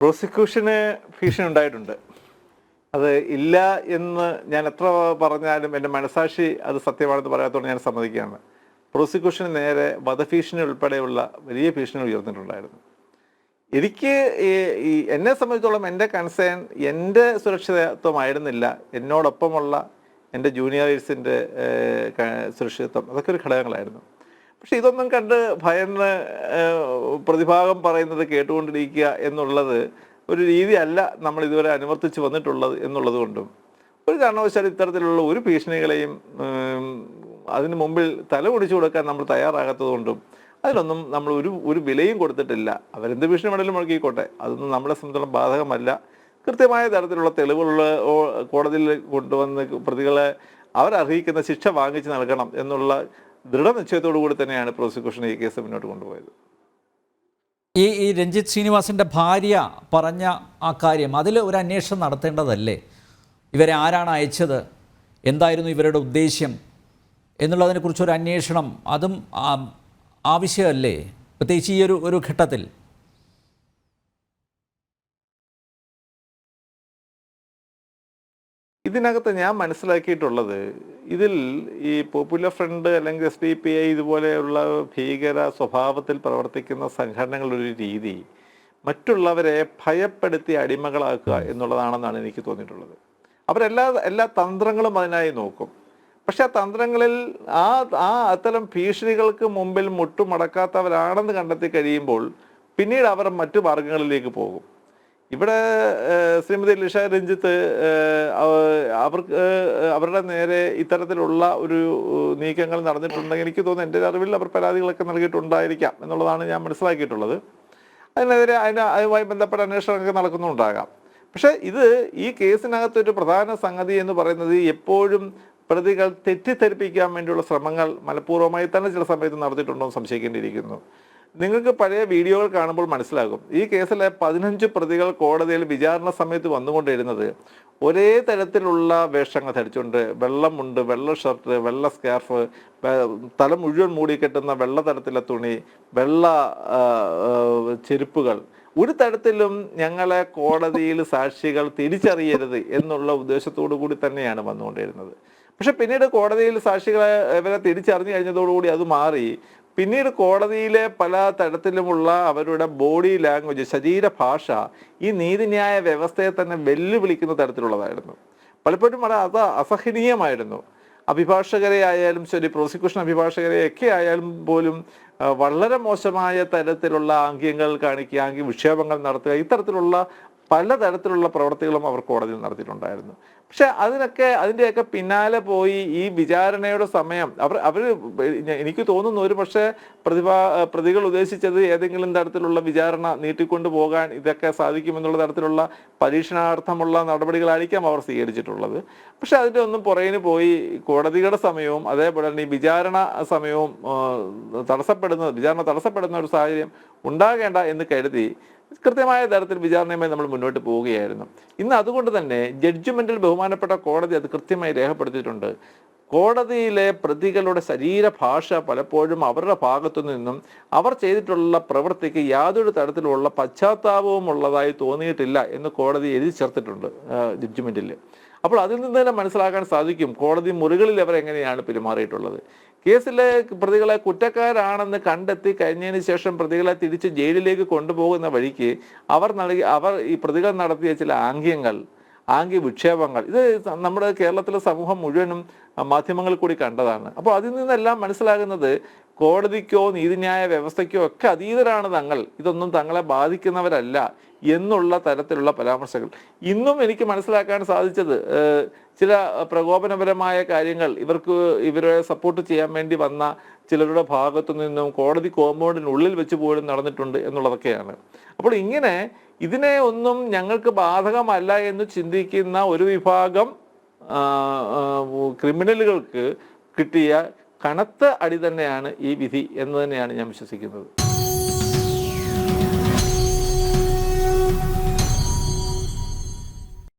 പ്രോസിക്യൂഷന് ഭീഷണി ഉണ്ടായിട്ടുണ്ട്. അത് ഇല്ല എന്ന് ഞാൻ എത്ര പറഞ്ഞാലും എന്റെ മനസാക്ഷി അത് സത്യമാണെന്ന് പറയാത്തതുകൊണ്ട് ഞാൻ സമ്മതിക്കുകയാണ്. പ്രോസിക്യൂഷന് നേരെ വധഭീഷണി ഉൾപ്പെടെയുള്ള വലിയ ഭീഷണി ഉയർന്നിട്ടുണ്ടായിരുന്നു. എനിക്ക് ഈ എന്നെ സംബന്ധിച്ചോളം എന്റെ കൺസേൺ എന്റെ സുരക്ഷിതത്വമായിരുന്നില്ല. എന്നോടൊപ്പമുള്ള എന്റെ ജൂനിയേഴ്സിന്റെ സുരക്ഷിതത്വം. അതൊക്കെ ഒരു ഘടകങ്ങളായിരുന്നു. പക്ഷെ ഇതൊന്നും കണ്ട് ഭയന്ന് പ്രതിഭാഗം പറയുന്നത് കേട്ടുകൊണ്ടിരിക്കുക എന്നുള്ളത് ഒരു രീതിയല്ല നമ്മൾ ഇതുവരെ അനുവർത്തിച്ച് വന്നിട്ടുള്ളത് എന്നുള്ളത് കൊണ്ടും. ഒരു കാരണവശാലും ഇത്തരത്തിലുള്ള ഒരു ഭീഷണികളെയും അതിന് മുമ്പിൽ തല കൊടുക്കാൻ നമ്മൾ തയ്യാറാകാത്തത് കൊണ്ടും അതിലൊന്നും നമ്മൾ ഒരു ഒരു വിലയും കൊടുത്തിട്ടില്ല. അവരെന്ത് ഭീഷണി വേണമെങ്കിലും മുഴക്കിക്കോട്ടെ. അതൊന്നും നമ്മളെ സംബന്ധിച്ചിടത്തോളം ബാധകമല്ല. കൃത്യമായ തരത്തിലുള്ള തെളിവുള്ള കോടതിയിൽ കൊണ്ടുവന്ന് പ്രതികളെ അവരർഹിക്കുന്ന ശിക്ഷ വാങ്ങിച്ച് നൽകണം എന്നുള്ള ദൃഢനിശ്ചയത്തോടു കൂടി തന്നെയാണ് പ്രോസിക്യൂഷൻ ഈ കേസ് മുന്നോട്ട് കൊണ്ടുപോയത്. ഈ ഈ രഞ്ജിത്ത് ശ്രീനിവാസിന്റെ ഭാര്യ പറഞ്ഞ ആ കാര്യം അതിൽ ഒരു അന്വേഷണം നടത്തേണ്ടതല്ലേ? ഇവരെ ആരാണ് അയച്ചത്? എന്തായിരുന്നു ഇവരുടെ ഉദ്ദേശ്യം? എന്നുള്ളതിനെക്കുറിച്ച് ഒരു അന്വേഷണം അതും ആവശ്യമല്ലേ? പ്രത്യേകിച്ച് ഈ ഒരു ഒരു ഘട്ടത്തിൽ. ഇതിനകത്ത് ഞാൻ മനസ്സിലാക്കിയിട്ടുള്ളത് ഇതിൽ ഈ പോപ്പുലർ ഫ്രണ്ട് അല്ലെങ്കിൽ എസ് ഡി പി ഐ ഇതുപോലെയുള്ള ഭീകര സ്വഭാവത്തിൽ പ്രവർത്തിക്കുന്ന സംഘടനകളൊരു ഒരു രീതി മറ്റുള്ളവരെ ഭയപ്പെടുത്തി അടിമകളാക്കുക എന്നുള്ളതാണെന്നാണ് എനിക്ക് തോന്നിയിട്ടുള്ളത്. അവരെല്ലാ എല്ലാ തന്ത്രങ്ങളും അതിനായി നോക്കും. പക്ഷെ ആ തന്ത്രങ്ങളിൽ ആ ആ അത്തരം ഭീഷണികൾക്ക് മുമ്പിൽ മുട്ടുമടക്കാത്തവരാണെന്ന് കണ്ടെത്തി കഴിയുമ്പോൾ പിന്നീട് അവർ മറ്റു മാർഗങ്ങളിലേക്ക് പോകും. ഇവിടെ ശ്രീമതി ലിഷ രഞ്ജിത്ത് അവർക്ക് അവരുടെ നേരെ ഇത്തരത്തിലുള്ള ഒരു നീക്കങ്ങൾ നടന്നിട്ടുണ്ടെങ്കിൽ എനിക്ക് തോന്നുന്നു എന്റെ അറിവിൽ അവർ പരാതികളൊക്കെ നൽകിയിട്ടുണ്ടായിരിക്കാം എന്നുള്ളതാണ് ഞാൻ മനസ്സിലാക്കിയിട്ടുള്ളത്. അതിനെതിരെ അതിന് അതുമായി ബന്ധപ്പെട്ട അന്വേഷണമൊക്കെ നടക്കുന്നുണ്ടാകാം. പക്ഷേ ഇത് ഈ കേസിനകത്തൊരു പ്രധാന സംഗതി എന്ന് പറയുന്നത് എപ്പോഴും പ്രതികൾ തെറ്റിദ്ധരിപ്പിക്കാൻ വേണ്ടിയുള്ള ശ്രമങ്ങൾ മനഃപൂർവമായി തന്നെ ചില സമയത്ത് നടത്തിയിട്ടുണ്ടോ എന്ന് സംശയിക്കേണ്ടിയിരിക്കുന്നു. നിങ്ങൾക്ക് പഴയ വീഡിയോകൾ കാണുമ്പോൾ മനസ്സിലാകും. ഈ കേസിലെ പതിനഞ്ച് പ്രതികൾ കോടതിയിൽ വിചാരണ സമയത്ത് വന്നുകൊണ്ടിരുന്നത് ഒരേ തരത്തിലുള്ള വേഷങ്ങൾ ധരിച്ചുകൊണ്ട് വെള്ളമുണ്ട് വെള്ള ഷർട്ട് വെള്ള സ്കാർഫ് തല മുഴുവൻ മൂടി കെട്ടുന്ന വെള്ള തരത്തിലെ തുണി വെള്ള ചെരുപ്പുകൾ. ഒരു തരത്തിലും ഞങ്ങളെ കോടതിയിൽ സാക്ഷികൾ തിരിച്ചറിയരുത് എന്നുള്ള ഉദ്ദേശത്തോടു കൂടി തന്നെയാണ് വന്നുകൊണ്ടിരുന്നത്. പക്ഷെ പിന്നീട് കോടതിയിൽ സാക്ഷികളെ ഇവരെ തിരിച്ചറിഞ്ഞു കഴിഞ്ഞതോടുകൂടി അത് മാറി. പിന്നീട് കോടതിയിലെ പല തരത്തിലുമുള്ള അവരുടെ ബോഡി ലാംഗ്വേജ് ശരീരഭാഷ ഈ നീതിന്യായ വ്യവസ്ഥയെ തന്നെ വെല്ലുവിളിക്കുന്ന തരത്തിലുള്ളതായിരുന്നു. പലപ്പോഴും വളരെ അത് അസഹനീയമായിരുന്നു. അഭിഭാഷകരെ ആയാലും ശരി പ്രോസിക്യൂഷൻ അഭിഭാഷകരെ ഒക്കെ ആയാലും പോലും വളരെ മോശമായ തരത്തിലുള്ള ആംഗ്യങ്ങൾ കാണിക്കുക ആംഗ്യ വിക്ഷേപങ്ങൾ നടത്തുക ഇത്തരത്തിലുള്ള പലതരത്തിലുള്ള പ്രവർത്തികളും അവർ കോടതിയിൽ നടത്തിയിട്ടുണ്ടായിരുന്നു. പക്ഷെ അതിനൊക്കെ അതിന്റെയൊക്കെ പിന്നാലെ പോയി ഈ വിചാരണയുടെ സമയം അവർ അവർ എനിക്ക് തോന്നുന്നു ഒരു പക്ഷേ പ്രതിഭാ പ്രതികൾ ഉദ്ദേശിച്ചത് ഏതെങ്കിലും തരത്തിലുള്ള വിചാരണ നീട്ടിക്കൊണ്ടു പോകാൻ ഇതൊക്കെ സാധിക്കുമെന്നുള്ള തരത്തിലുള്ള പരീക്ഷണാർത്ഥമുള്ള നടപടികളായിരിക്കാം അവർ സ്വീകരിച്ചിട്ടുള്ളത്. പക്ഷെ അതിന്റെ ഒന്നും പുറകിന് പോയി കോടതിയുടെ സമയവും അതേപോലെ തന്നെ ഈ വിചാരണ സമയവും തടസ്സപ്പെടുന്ന വിചാരണ തടസ്സപ്പെടുന്ന ഒരു സാഹചര്യം ഉണ്ടാകേണ്ട എന്ന് കരുതി കൃത്യമായ തരത്തിൽ വിചാരണയുമായി നമ്മൾ മുന്നോട്ട് പോവുകയായിരുന്നു. ഇന്ന് അതുകൊണ്ട് തന്നെ ജഡ്ജ്മെന്റിൽ ബഹുമാനപ്പെട്ട കോടതി അത് കൃത്യമായി രേഖപ്പെടുത്തിയിട്ടുണ്ട്. കോടതിയിലെ പ്രതികളുടെ ശരീരഭാഷ പലപ്പോഴും അവരുടെ ഭാഗത്തു നിന്നും അവർ ചെയ്തിട്ടുള്ള പ്രവൃത്തിക്ക് യാതൊരു തരത്തിലുള്ള പശ്ചാത്താപവും ഉള്ളതായി തോന്നിയിട്ടില്ല എന്ന് കോടതി എഴുതി ചേർത്തിട്ടുണ്ട് ജഡ്ജ്മെന്റിൽ അപ്പോൾ അതിൽ നിന്ന് തന്നെ മനസ്സിലാക്കാൻ സാധിക്കും കോടതി മുറികളിൽ അവർ എങ്ങനെയാണ് പെരുമാറിയിട്ടുള്ളത്. കേസിലെ പ്രതികളെ കുറ്റക്കാരാണെന്ന് കണ്ടെത്തി കഴിഞ്ഞതിന് ശേഷം പ്രതികളെ തിരിച്ച് ജയിലിലേക്ക് കൊണ്ടുപോകുന്ന വഴിക്ക് അവർ നൽകി അവർ ഈ പ്രതികൾ നടത്തിയ ചില ആംഗ്യങ്ങൾ ആംഗ്യ വിക്ഷേപങ്ങൾ ഇത് നമ്മുടെ കേരളത്തിലെ സമൂഹം മുഴുവനും മാധ്യമങ്ങളിൽ കൂടി കണ്ടതാണ്. അപ്പോൾ അതിൽ നിന്നെല്ലാം മനസ്സിലാകുന്നത് കോടതിക്കോ നീതിന്യായ വ്യവസ്ഥയ്ക്കോ ഒക്കെ അതീതരാണ് തങ്ങൾ. ഇതൊന്നും തങ്ങളെ ബാധിക്കുന്നവരല്ല എന്നുള്ള തരത്തിലുള്ള പരാമർശങ്ങൾ. ഇന്നും എനിക്ക് മനസ്സിലാക്കാൻ സാധിച്ചത് ചില പ്രകോപനപരമായ കാര്യങ്ങൾ ഇവർക്ക് ഇവരെ സപ്പോർട്ട് ചെയ്യാൻ വേണ്ടി വന്ന ചിലരുടെ ഭാഗത്തു നിന്നും കോടതി കോമ്പൗണ്ടിനുള്ളിൽ വെച്ച് പോലും നടന്നിട്ടുണ്ട് എന്നുള്ളതൊക്കെയാണ്. അപ്പോൾ ഇങ്ങനെ ഇതിനെ ഒന്നും ഞങ്ങൾക്ക് ബാധകമല്ല എന്ന് ചിന്തിക്കുന്ന ഒരു വിഭാഗം ക്രിമിനലുകൾക്ക് കിട്ടിയ കനത്ത അടി തന്നെയാണ് ഈ വിധി എന്ന് തന്നെയാണ് ഞാൻ വിശ്വസിക്കുന്നത്.